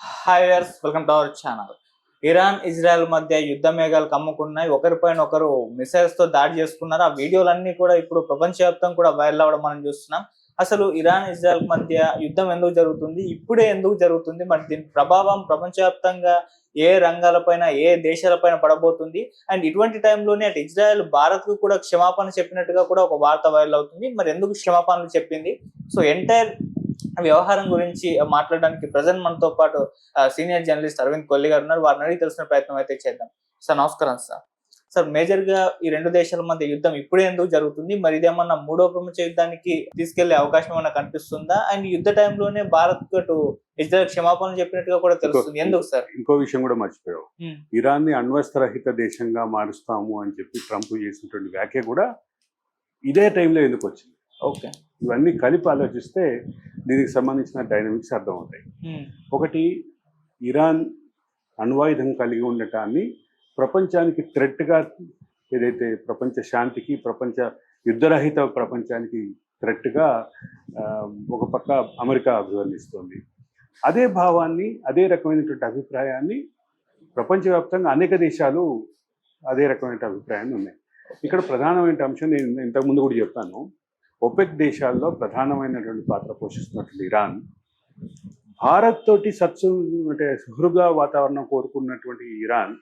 Hi welcome to our channel Iran Israel మధ్య యుద్ధ మేఘాలు కమ్ముకున్నాయి. ఒకరిపైన ఒకరు మిసైల్స్తో దాడి చేసుకున్నారు. ఆ వీడియోలన్నీ కూడా ఇప్పుడు ప్రపంచవ్యాప్తం కూడా వైరల్ అవ్వడం మనం చూస్తున్నాం. అసలు ఇరాన్ ఇజ్రాయెల్ మధ్య యుద్ధం ఎందుకు జరుగుతుంది? ఇప్పుడే ఎందుకు జరుగుతుంది? మరి దీని ప్రభావం ప్రపంచవ్యాప్తంగా ఏ రంగాలపైన ఏ దేశాలపైన పడబోతుంది? అండ్ ఇటువంటి టైంలోనే అటు ఇజ్రాయెల్ భారత్కు కూడా క్షమాపణ చెప్పినట్టుగా కూడా ఒక వార్త వైరల్ అవుతుంది. మరి ఎందుకు క్షమాపణలు చెప్పింది? సో ఎంటైర్ వ్యవహారం గురించి మాట్లాడడానికి ప్రజెంట్ మనతో పాటు సీనియర్ జర్నలిస్ట్ అరవింద్ కొల్లి గారు ఉన్నారు. వారిని అడిగి తెలిసిన ప్రయత్నం అయితే చేద్దాం. సార్ నమస్కారం సార్. సార్ మేజర్గా ఈ రెండు దేశాల మధ్య యుద్ధం ఇప్పుడే ఎందుకు జరుగుతుంది? మరి ఇదేమన్నా మూడో ప్రపంచ యుద్ధానికి తీసుకెళ్ళే అవకాశం ఏమన్నా కనిపిస్తుందా? అండ్ యుద్ధ టైంలోనే భారత్ అటు ఇజ్రాయెల్ క్షమాపణ చెప్పినట్టుగా కూడా తెలుస్తుంది. ఎందుకు సార్? ఇంకో విషయం కూడా మర్చిపోయావు. ఇరాన్ని అణ్వస్త్రరహిత దేశంగా మారుస్తాము అని చెప్పి ట్రంప్ చేసినటువంటి వ్యాఖ్య కూడా ఇదే టైంలో ఎందుకు వచ్చింది? ఓకే. ఇవన్నీ కలిపి ఆలోచిస్తే దీనికి సంబంధించిన డైనమిక్స్ అర్థమవుతాయి. ఒకటి ఇరాన్ అణ్వాయుధం కలిగి ఉండటాన్ని ప్రపంచానికి థ్రెట్గా ఏదైతే ప్రపంచ శాంతికి ప్రపంచ యుద్ధరహిత ప్రపంచానికి థ్రెట్గా ఒక పక్క అమెరికా అభివర్ణిస్తోంది. అదే భావాన్ని అదే రకమైనటువంటి అభిప్రాయాన్ని ప్రపంచవ్యాప్తంగా అనేక దేశాలు అదే రకమైన అభిప్రాయాన్ని ఉన్నాయి. ఇక్కడ ప్రధానమైన అంశం నేను ఇంతకుముందు కూడా చెప్పాను. ఒపెక్ దేశాల్లో ప్రధానమైనటువంటి పాత్ర పోషిస్తున్నటువంటి ఇరాన్. భారత్ తోటి సత్సు అంటే సుహృగా వాతావరణం కోరుకున్నటువంటి ఇరాన్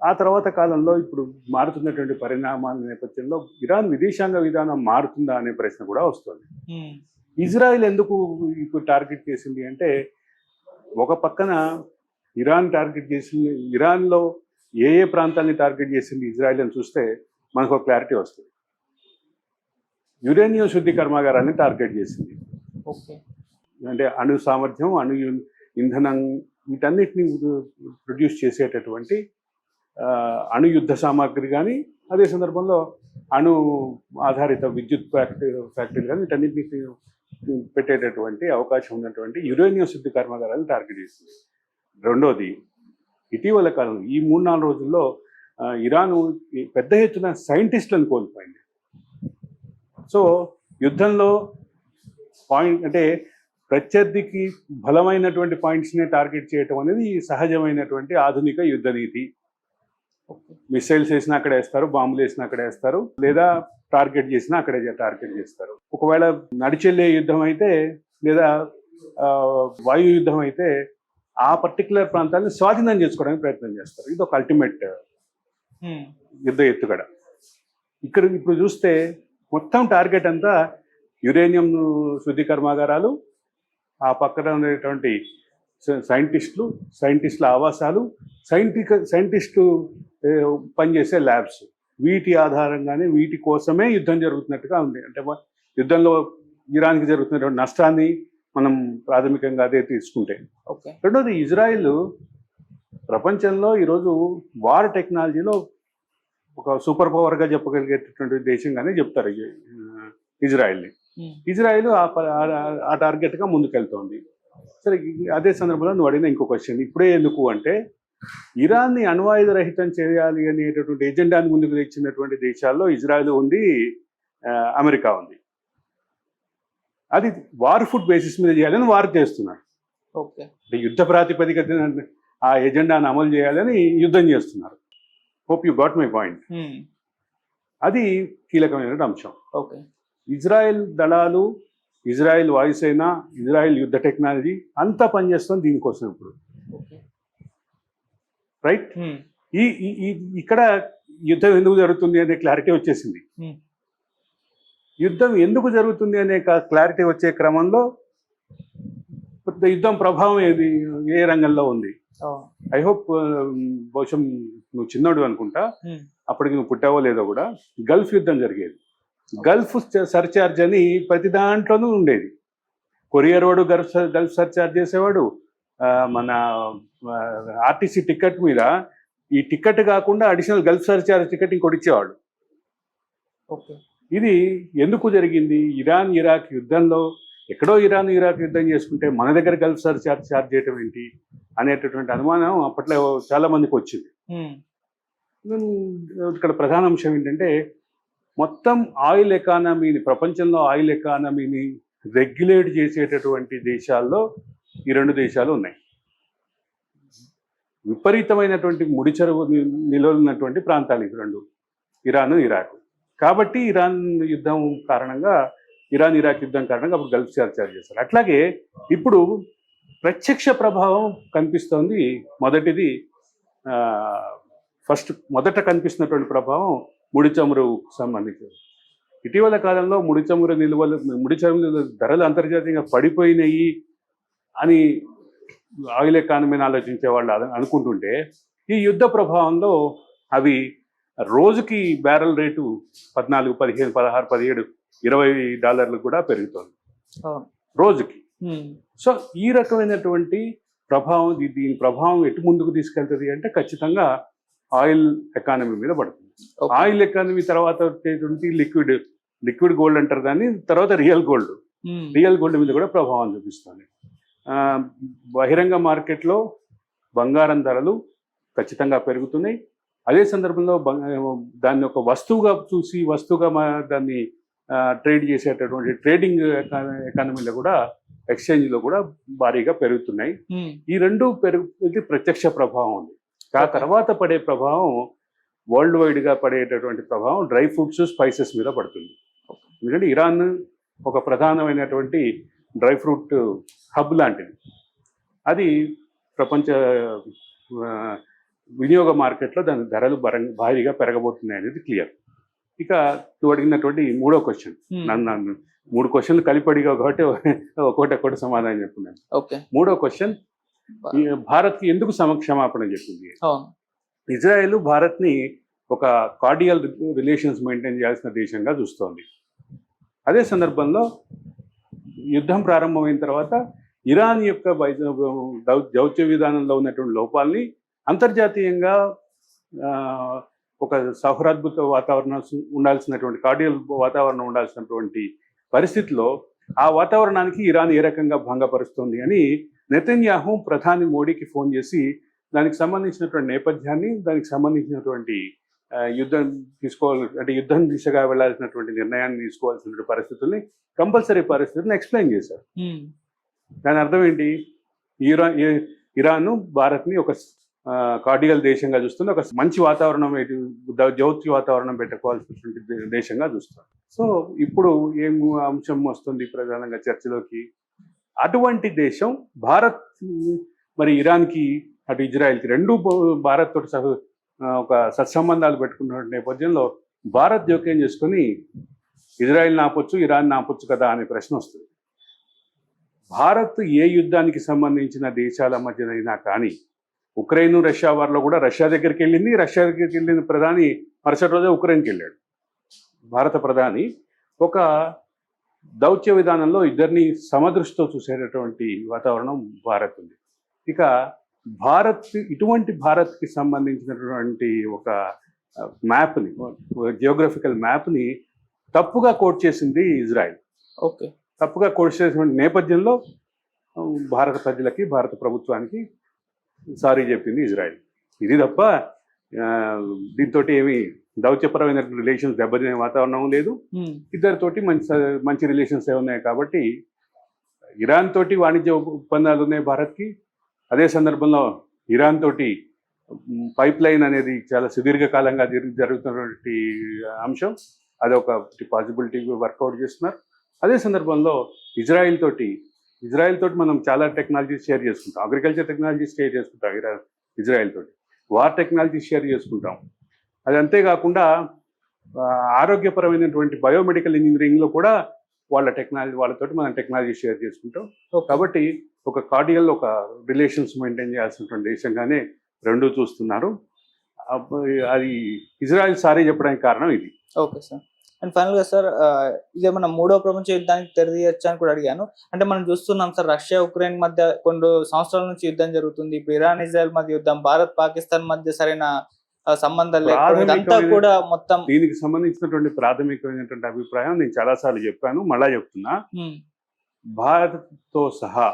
ఆ తర్వాత కాలంలో ఇప్పుడు మారుతున్నటువంటి పరిణామాల నేపథ్యంలో ఇరాన్ విదేశాంగ విధానం మారుతుందా అనే ప్రశ్న కూడా వస్తుంది. ఇజ్రాయెల్ ఎందుకు ఇప్పుడు టార్గెట్ చేసింది అంటే ఒక పక్కన ఇరాన్ టార్గెట్ చేసింది ఇరాన్లో ఏ ఏ ప్రాంతాన్ని టార్గెట్ చేసింది ఇజ్రాయెల్ అని చూస్తే మనకు ఒక క్లారిటీ వస్తుంది. యురేనియం శుద్ధి కర్మాగారాన్ని టార్గెట్ చేసింది. అంటే అణు సామర్థ్యం అణు ఇంధనం వీటన్నిటిని ప్రొడ్యూస్ చేసేటటువంటి అణు యుద్ధ సామాగ్రి కానీ అదే సందర్భంలో అణు ఆధారిత విద్యుత్ ఫ్యాక్టరీ ఫ్యాక్టరీలు కానీ వీటన్నిటిని పెట్టేటటువంటి అవకాశం ఉన్నటువంటి యురేనియం శుద్ధి కర్మాగారాన్ని టార్గెట్ చేసింది. రెండోది ఇటీవల కాలం ఈ మూడు నాలుగు రోజుల్లో ఇరాన్ పెద్ద ఎత్తున సైంటిస్టులను కోల్పోయింది. సో యుద్ధంలో పాయింట్ అంటే ప్రత్యర్థికి బలమైనటువంటి పాయింట్స్ని టార్గెట్ చేయటం అనేది సహజమైనటువంటి ఆధునిక యుద్ధ నీతి. మిసైల్స్ వేసినా అక్కడ వేస్తారు బాంబులు వేసినా అక్కడ వేస్తారు లేదా టార్గెట్ చేసినా అక్కడే టార్గెట్ చేస్తారు. ఒకవేళ నడిచెళ్ళే యుద్ధం అయితే లేదా వాయు యుద్ధం అయితే ఆ పర్టికులర్ ప్రాంతాన్ని స్వాధీనం చేసుకోవడానికి ప్రయత్నం చేస్తారు. ఇది ఒక అల్టిమేట్ యుద్ధ ఎత్తుగడ. ఇక్కడ ఇప్పుడు చూస్తే మొత్తం టార్గెట్ అంతా యురేనియం శుద్ధి కర్మాగారాలు ఆ పక్కన ఉండేటువంటి సైంటిస్టులు సైంటిస్టుల ఆవాసాలు సైంటిక సైంటిస్టు పనిచేసే ల్యాబ్స్. వీటి ఆధారంగానే వీటి కోసమే యుద్ధం జరుగుతున్నట్టుగా ఉంది. అంటే యుద్ధంలో ఇరాన్కి జరుగుతున్నటువంటి నష్టాన్ని మనం ప్రాథమికంగా అదే తీసుకుంటే. రెండోది ఇజ్రాయిల్ ప్రపంచంలో ఈరోజు వార్ టెక్నాలజీలో ఒక సూపర్ పవర్గా చెప్పగలిగేటటువంటి దేశంగానే చెప్తారు ఇజ్రాయిల్ని. ఇజ్రాయిల్ ఆ టార్గెట్గా ముందుకెళ్తోంది. సరే అదే సందర్భంలో నువ్వు అడిగిన ఇంకో క్వశ్చన్ ఇప్పుడే ఎందుకు అంటే ఇరాన్ని అణ్వాయుధ రహితం చేయాలి అనేటటువంటి ఎజెండాని ముందుకు తెచ్చినటువంటి దేశాల్లో ఇజ్రాయెల్ ఉంది అమెరికా ఉంది. అది వార్ ఫుడ్ బేసిస్ మీద చేయాలని వారు చేస్తున్నారు. ఓకే యుద్ధ ప్రాతిపదికన ఆ ఎజెండాను అమలు చేయాలని యుద్ధం చేస్తున్నారు. Hope you got my point అది కీలకమైన అంశం. ఓకే. ఇజ్రాయెల్ దళాలు ఇజ్రాయెల్ వాయుసేన ఇజ్రాయెల్ యుద్ధ టెక్నాలజీ అంతా పనిచేస్తుంది దీనికోసం ఇప్పుడు. రైట్ ఈ ఈ- ఈ- ఇక్కడ యుద్ధం ఎందుకు జరుగుతుంది అనే క్లారిటీ వచ్చేసింది. Hmm. యుద్ధం ఎందుకు జరుగుతుంది అనే క్లారిటీ వచ్చే క్రమంలో పెద్ద యుద్ధం ప్రభావం ఏది? ఏ రంగంలో ఉంది? ఐ హోప్ బహుశా నువ్వు చిన్నోడు అనుకుంటా. అప్పటికి నువ్వు పుట్టావో లేదో కూడా గల్ఫ్ యుద్ధం జరిగేది. గల్ఫ్ సర్చార్జ్ అని ప్రతి దాంట్లోనూ ఉండేది. కొరియర్ వాడు గల్ఫ్ గల్ఫ్ సర్చార్జ్ చేసేవాడు. మన ఆర్టీసీ టికెట్ మీద ఈ టికెట్ కాకుండా అడిషనల్ గల్ఫ్ సర్చార్జ్ టికెట్ ఇంకోటి ఇచ్చేవాడు. ఇది ఎందుకు జరిగింది? ఇరాన్ ఇరాక్ యుద్ధంలో ఎక్కడో ఇరాన్ ఇరాక్ యుద్ధం చేసుకుంటే మన దగ్గర గల్ఫ్ సర్చార్జ్ చార్జ్ చేయటం ఏంటి అనేటటువంటి అనుమానం అప్పట్లో చాలా మందికి వచ్చింది. ఇక్కడ ప్రధాన అంశం ఏంటంటే మొత్తం ఆయిల్ ఎకానమీని ప్రపంచంలో ఆయిల్ ఎకానమీని రెగ్యులేట్ చేసేటటువంటి దేశాల్లో ఈ రెండు దేశాలు ఉన్నాయి. విపరీతమైనటువంటి ముడి చెరువు ని- నిల్వలు ఉన్నటువంటి ప్రాంతాలు ఇవి రెండు. Iran Iraq. కాబట్టి ఇరాన్ యుద్ధం కారణంగా ఇరాన్ ఇరాక్ యుద్ధం కారణంగా అప్పుడు గల్ఫ్ చార్జ్ చేస్తారు అట్లాగే ఇప్పుడు ప్రత్యక్ష ప్రభావం కనిపిస్తోంది. మొదటిది ఫస్ట్ మొదట కనిపిస్తున్నటువంటి ప్రభావం ముడి చమురుకు సంబంధించి. ఇటీవల కాలంలో ముడి చమురు నిల్వలు ముడి చమురు ధరలు అంతర్జాతీయంగా పడిపోయినాయి అని ఆయిల్ ఎకానమీని ఆలోచించే వాళ్ళు అనుకుంటుంటే ఈ యుద్ధ ప్రభావంలో అవి రోజుకి బ్యారెల్ రేటు పద్నాలుగు పదిహేను పదహారు పదిహేడు ఇరవై డాలర్లు కూడా పెరుగుతోంది. రోజుకి. సో ఈ రకమైనటువంటి ప్రభావం దీని ప్రభావం ఎటు ముందుకు తీసుకెళ్తుంది అంటే ఖచ్చితంగా ఆయిల్ ఎకానమీ మీద పడుతుంది. ఆయిల్ ఎకానమీ తర్వాత వచ్చేటువంటి లిక్విడ్ లిక్విడ్ గోల్డ్ అంటారు దాన్ని తర్వాత రియల్ గోల్డ్. రియల్ గోల్డ్ మీద కూడా ప్రభావం చూపిస్తుంది. బహిరంగ మార్కెట్లో బంగారం ధరలు ఖచ్చితంగా పెరుగుతున్నాయి. అదే సందర్భంలో దాన్ని ఒక వస్తువుగా చూసి వస్తువుగా దాన్ని ట్రేడ్ చేసేటటువంటి ట్రేడింగ్ ఎకానమీలో కూడా ఎక్స్చేంజ్లో కూడా భారీగా పెరుగుతున్నాయి. ఈ రెండు పెరుగు ప్రత్యక్ష ప్రభావం ఉంది. ఆ. తర్వాత పడే ప్రభావం వరల్డ్ వైడ్గా పడేటటువంటి ప్రభావం డ్రై ఫ్రూట్స్ స్పైసెస్ మీద పడుతుంది. ఎందుకంటే ఇరాన్ ఒక ప్రధానమైనటువంటి డ్రై ఫ్రూట్ హబ్ లాంటిది. అది ప్రపంచ వినియోగ మార్కెట్లో దాని ధరలు భారీగా పెరగబోతున్నాయి అనేది క్లియర్. ఇక నువ్వు అడిగినటువంటి మూడో క్వశ్చన్ ఉమ్, నన్ను మూడు క్వశ్చన్లు కలిపడిగా ఒకటి ఒకటి ఒకటి సమాధానం చెప్పున్నాను ఓకే. మూడో క్వశ్చన్ భారత్కి ఎందుకు సమక్షమాపణ చెప్పింది? ఇజ్రాయెల్ భారత్ని ఒక కార్డియల్ రిలేషన్స్ మెయింటైన్ చేయాల్సిన దేశంగా చూస్తోంది. అదే సందర్భంలో యుద్ధం ప్రారంభమైన తర్వాత ఇరాన్ యొక్క దౌత్య విధానంలో ఉన్నటువంటి లోపాలని అంతర్జాతీయంగా ఒక సౌహృద్భుత వాతావరణం ఉండాల్సినటువంటి కార్డియల్ వాతావరణం ఉండాల్సినటువంటి పరిస్థితిలో ఆ వాతావరణానికి ఇరాన్ ఏ రకంగా భంగపరుస్తుంది అని నెతన్యాహు ప్రధాని మోడీకి ఫోన్ చేసి దానికి సంబంధించినటువంటి నేపథ్యాన్ని దానికి సంబంధించినటువంటి యుద్ధం తీసుకోవాలి అంటే యుద్ధం దిశగా వెళ్ళాల్సినటువంటి నిర్ణయాన్ని తీసుకోవాల్సిన పరిస్థితుల్ని కంపల్సరీ పరిస్థితులను ఎక్స్ప్లెయిన్ చేశారు. దాని అర్థం ఏంటి? ఇరాన్ ఇరాన్ భారత్ని ఒక కార్డియల్ దేశంగా చూస్తుంది ఒక మంచి వాతావరణం ఇటు వాతావరణం పెట్టుకోవాల్సినటువంటి దేశంగా చూస్తుంది సో ఇప్పుడు ఏం అంశం వస్తుంది ప్రధానంగా చర్చలోకి? అటువంటి దేశం భారత్ మరి ఇరాన్కి అటు ఇజ్రాయెల్కి రెండు భారత్ తోటి సహ ఒక సత్సంబంధాలు పెట్టుకున్న నేపథ్యంలో భారత్ జోక్యం చేసుకొని ఇజ్రాయెల్ నాపొచ్చు ఇరాన్ నాపొచ్చు కదా అనే ప్రశ్న వస్తుంది. భారత్ ఏ యుద్ధానికి సంబంధించిన దేశాల మధ్యనైనా కానీ ఉక్రెయిన్ రష్యా వారిలో కూడా రష్యా దగ్గరికి వెళ్ళింది. రష్యా దగ్గరికి వెళ్ళిన ప్రధాని మరుసటి రోజే ఉక్రెయిన్కి వెళ్ళాడు. భారత ప్రధాని ఒక దౌత్య విధానంలో ఇద్దరిని సమదృష్టితో చూసేటటువంటి వాతావరణం భారత్ ఉంది. ఇక భారత్ ఇటువంటి భారత్కి సంబంధించినటువంటి ఒక మ్యాప్ని జియోగ్రఫికల్ మ్యాప్ని తప్పుగా కోట్ చేసింది ఇజ్రాయెల్. ఓకే. తప్పుగా కోట్ చేసిన నేపథ్యంలో భారత ప్రజలకి భారత ప్రభుత్వానికి సారీ చెప్పింది ఇజ్రాయెల్. ఇది తప్ప దీంతో ఏమి దౌత్యపరమైన రిలేషన్స్ దెబ్బతినే వాతావరణం లేదు. ఇద్దరితోటి మంచి మంచి రిలేషన్స్ ఉన్నాయి కాబట్టి ఇరాన్ తోటి వాణిజ్య ఒప్పందాలు ఉన్నాయి భారత్కి. అదే సందర్భంలో ఇరాన్ తోటి పైప్ లైన్ అనేది చాలా సుదీర్ఘకాలంగా జరుగు- జరుగుతున్నటువంటి అంశం. అదొక పాసిబిలిటీ వర్కౌట్ చేస్తున్నారు. అదే సందర్భంలో ఇజ్రాయెల్ తోటి ఇజ్రాయెల్ తోటి మనం చాలా టెక్నాలజీస్ షేర్ చేసుకుంటాం. అగ్రికల్చర్ టెక్నాలజీస్ షేర్ చేసుకుంటాం ఇరా- ఇజ్రాయెల్ తోటి వార్ టెక్నాలజీ షేర్ చేసుకుంటాం. అది అంతేకాకుండా ఆరోగ్యపరమైనటువంటి బయోమెడికల్ ఇంజనీరింగ్లో కూడా వాళ్ళ టెక్నాలజీ వాళ్ళతోటి మనం టెక్నాలజీ షేర్ చేసుకుంటాం. కాబట్టి ఒక కార్డియల్ ఒక రిలేషన్స్ మెయింటైన్ చేయాల్సినటువంటి దేశంగానే రెండు చూస్తున్నారు. అది ఇజ్రాయెల్ సారీ చెప్పడానికి కారణం ఇది. ఓకే సార్ అండ్ ఫైనల్గా సార్ ఇదేమన్నా మూడో ప్రపంచ యుద్ధానికి తెరదీయచ్చా అని కూడా అడిగాను. అంటే మనం చూస్తున్నాం సార్ రష్యా ఉక్రెయిన్ మధ్య కొన్ని సంవత్సరాల నుంచి యుద్ధం జరుగుతుంది. ఇప్పుడు ఇరాన్ ఇజ్రాయెల్ మధ్య యుద్ధం భారత్ పాకిస్తాన్ మధ్య సరైన కూడా మొత్తం దీనికి సంబంధించినటువంటి ప్రాథమికమైనటువంటి అభిప్రాయం నేను చాలాసార్లు చెప్పాను మళ్ళా చెప్తున్నా. ఉమ్, భారత్తో సహా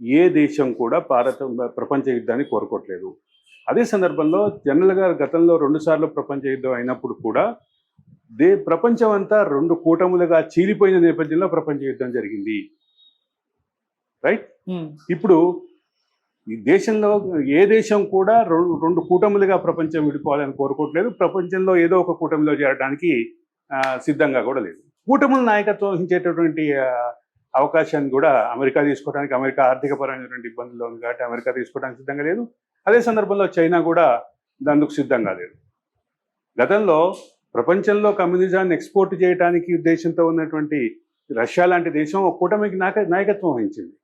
ఏ దేశం కూడా భారత ప్రపంచ యుద్ధాన్ని కోరుకోవట్లేదు. అదే సందర్భంలో జనరల్గా గతంలో రెండు సార్లు ప్రపంచ యుద్ధం అయినప్పుడు కూడా దే ప్రపంచం అంతా రెండు కూటములుగా చీలిపోయిన నేపథ్యంలో ప్రపంచ యుద్ధం జరిగింది. రైట్ ఉమ్, ఇప్పుడు ఈ దేశంలో ఏ దేశం కూడా రెండు రెండు కూటములుగా ప్రపంచం విడిపోవాలని కోరుకోవట్లేదు. ప్రపంచంలో ఏదో ఒక కూటమిలో చేరడానికి సిద్ధంగా కూడా లేదు. కూటముల నాయకత్వం వహించేటటువంటి అవకాశాన్ని కూడా అమెరికా తీసుకోవడానికి అమెరికా ఆర్థిక పరమైనటువంటి ఇబ్బందులు ఉంది కాబట్టి అమెరికా తీసుకోవడానికి సిద్ధంగా లేదు. అదే సందర్భంలో చైనా కూడా అందుకు సిద్ధంగా లేదు. గతంలో ప్రపంచంలో కమ్యూనిజాన్ని ఎక్స్పోర్ట్ చేయడానికి ఉద్దేశంతో ఉన్నటువంటి రష్యా లాంటి దేశం ఒక కూటమికి నాయక నాయకత్వం వహించింది.